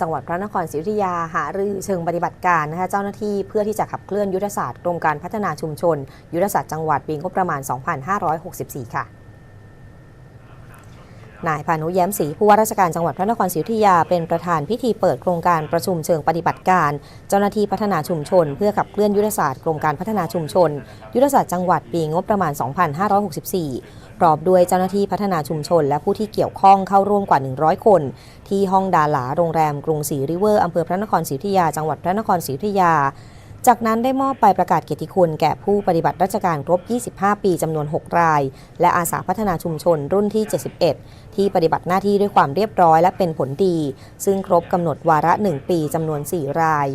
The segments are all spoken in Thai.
จังหวัดพระนครศรีอยุธยาหารือเชิงปฏิบัติการนะคะเจ้าหน้าที่เพื่อที่จะขับเคลื่อนยุทธศาสตร์กรมการพัฒนาชุมชน ยุทธศาสตร์จังหวัดปีงบประมาณ 2564 ค่ะ นายพานุแย้มศรีผู้ว่าราชการจังหวัดพระนครศรีอยุธยาเป็นประธานพิธีเปิดโครงการประชุมเชิงปฏิบัติการ เจ้าหน้าที่พัฒนาชุมชน เพื่อขับเคลื่อนยุทธศาสตร์กรมการพัฒนาชุมชน ยุทธศาสตร์จังหวัดปีงบประมาณ 2564 พร้อมด้วยเจ้าหน้าที่พัฒนาชุมชน และผู้ที่เกี่ยวข้องเข้าร่วมกว่า 100 คน ที่ห้องดาหลาโรงแรมกรุงศรีริเวอร์อำเภอพระนครศรีอยุธยาจังหวัดพระนครศรีอยุธยา จากนั้นได้มอบใบประกาศเกียรติคุณแก่ผู้ปฏิบัติราชการครบ 25 ปีจำนวน 6 ราย และอาสาพัฒนาชุมชนรุ่นที่ 71 ที่ปฏิบัติหน้าที่ด้วยความเรียบร้อยและเป็นผลดี ซึ่งครบกำหนดวาระ 1 ปีจำนวน 4 ราย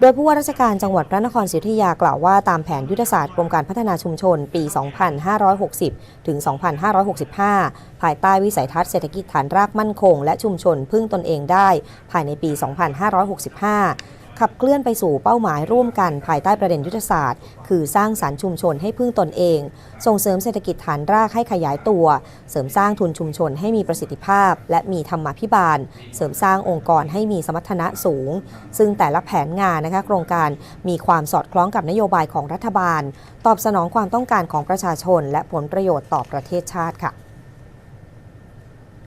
โดยผู้ว่าราชการจังหวัดพระนครศรีอยุธยากล่าวว่าตามแผนยุทธศาสตร์กรมการพัฒนาชุมชน ปี 2560 ถึง 2565 ภายใต้วิสัยทัศน์เศรษฐกิจฐานรากมั่นคง และชุมชนพึ่งตนเองได้ ภายในปี 2565 ขับเคลื่อนไปสู่เป้าหมายร่วมกันภายใต้ประเด็นยุทธศาสตร์ คือสร้างสารรค์ชุมชนให้พึ่งตนเอง ส่งเสริมเศรษฐกิจฐานรากให้ขยายตัว เสริมสร้างทุนชุมชนให้มีประสิทธิภาพ และมีธรรมาภิบาล เสริมสร้างองค์กรให้มีสมรรถนะสูง ซึ่งแต่ละแผนงานนะคะโครงการมีความสอดคล้องกับนโยบายของรัฐบาล ตอบสนองความต้องการของประชาชน และผลประโยชน์ต่อประเทศชาติค่ะ